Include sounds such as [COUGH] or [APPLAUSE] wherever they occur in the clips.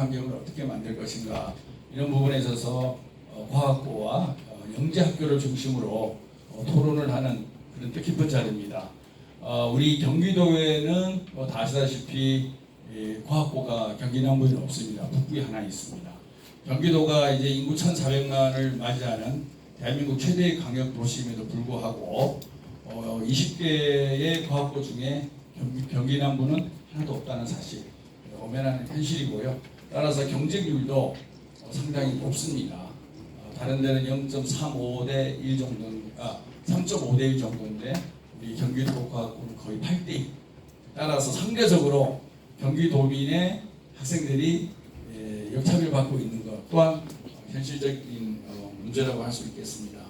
환경을 어떻게 만들 것인가 이런 부분에 있어서 어, 과학고와 어, 영재학교를 중심으로 어, 토론을 하는 그런 뜻깊은 자리입니다. 어, 우리 경기도에는 뭐다 아시다시피 이 과학고가 경기 남부에 없습니다. 북부에 하나 있습니다. 경기도가 이제 인구 1,400만을 맞이하는 대한민국 최대의 광역 도시임에도 불구하고 어, 20개의 과학고 중에 경기 남부는 하나도 없다는 사실 엄연한 현실이고요. 따라서 경쟁률도 어, 상당히 높습니다. 어, 다른 데는 0.35 대 1 정도, 아3.5 대 1 정도인데 우리 경기도 과학고는 거의 8대 1. 따라서 상대적으로 경기도민의 학생들이 예, 역차별 받고 있는 것 또한 현실적인 어, 문제라고 할 수 있겠습니다.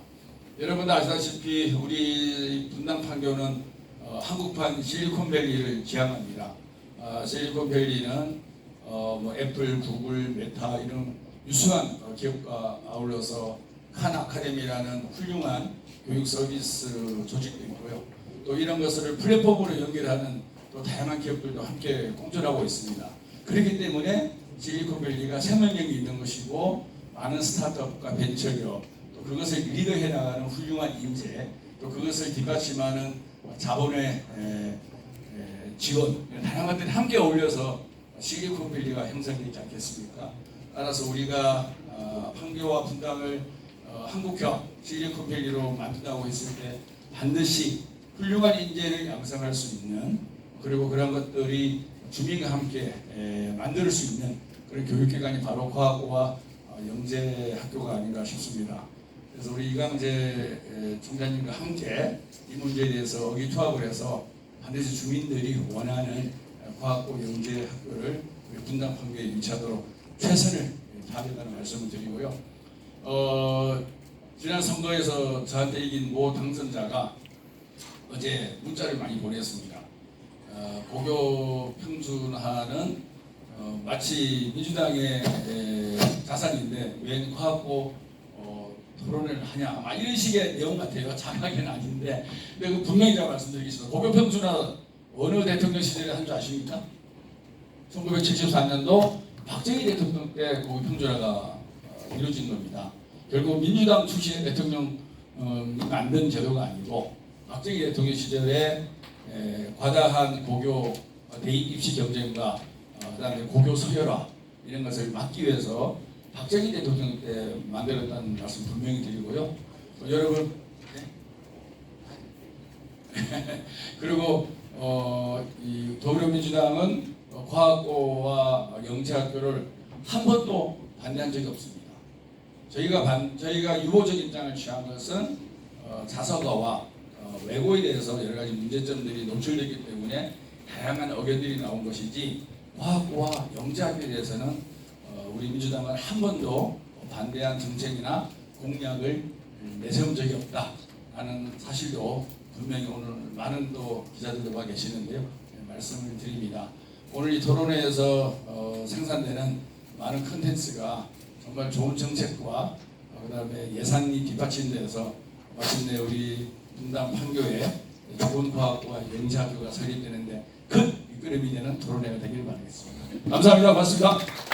여러분도 아시다시피 우리 분당 판교는 어, 한국판 실리콘밸리를 지향합니다. 아, 실리콘밸리는 어, 뭐 애플, 구글, 메타 이런 유수한 어, 기업과 아울러서 칸 아카데미라는 훌륭한 교육 서비스 조직도 있고요. 또 이런 것을 플랫폼으로 연결하는 또 다양한 기업들도 함께 공존하고 있습니다. 그렇기 때문에 실리콘밸리가 생명력이 있는 것이고 많은 스타트업과 벤처기업 또 그것을 리더해 나가는 훌륭한 인재 또 그것을 뒷받침하는 자본의 에, 에, 지원 다양한 것들이 함께 어울려서 실리콘밸리가 형성되지 않겠습니까? 따라서 우리가 어, 판교와 분당을 어, 한국형 실리콘밸리로 만든다고 했을 때 반드시 훌륭한 인재를 양성할 수 있는 그리고 그런 것들이 주민과 함께 에, 만들 수 있는 그런 교육기관이 바로 과학고와 어, 영재학교가 아닌가 싶습니다. 그래서 우리 이강재 에, 총장님과 함께 이 문제에 대해서 의기투합을 해서 반드시 주민들이 원하는 과학고 영재 학교를 우리 분당 판교에 유치하도록 최선을 다하겠다는 말씀을 드리고요. 어, 지난 선거에서 저한테 이긴 모 당선자가 어제 문자를 많이 보냈습니다. 어, 고교 평준화는 어, 마치 민주당의 에, 자산인데 웬 과학고 어, 토론을 하냐 막 이런 식의 내용 같아요. 자막은 아닌데 근데 그 분명히 제가 말씀드리겠습니다. 고교 평준화 어느 대통령 시절에 한줄 아십니까? 1974년도 박정희 대통령 때 고교 평준화가 어, 이루어진 겁니다. 결국 민주당 출신의 대통령 어, 만든 제도가 아니고 박정희 대통령 시절에 에, 과다한 고교 대입 입시 경쟁과 어, 그다음에 고교 서열화 이런 것을 막기 위해서 박정희 대통령 때 만들었다는 말씀 분명히 드리고요. 어, 여러분 네? [LAUGHS] 그리고 어, 이 더불어민주당은 어, 과학고와 영재학교를 한 번도 반대한 적이 없습니다. 저희가 반, 저희가 유보적 입장을 취한 것은 어, 자서가와 어, 외고에 대해서 여러 가지 문제점들이 노출되기 때문에 다양한 의견들이 나온 것이지 과학고와 영재학교에 대해서는 어, 우리 민주당은 한 번도 반대한 정책이나 공약을 내세운 적이 없다라는 사실도 분명히 오늘 많은 또 기자들도 와 계시는데요 네, 말씀을 드립니다. 오늘 이 토론회에서 어, 생산되는 많은 컨텐츠가 정말 좋은 정책과 어, 그다음에 예산이 뒷받침돼서 마침내 우리 분당 판교에 좋은 과학과 영재학교가 설립되는데 큰 이끌음이 되는 토론회가 되길 바라겠습니다. 감사합니다. 고맙습니다.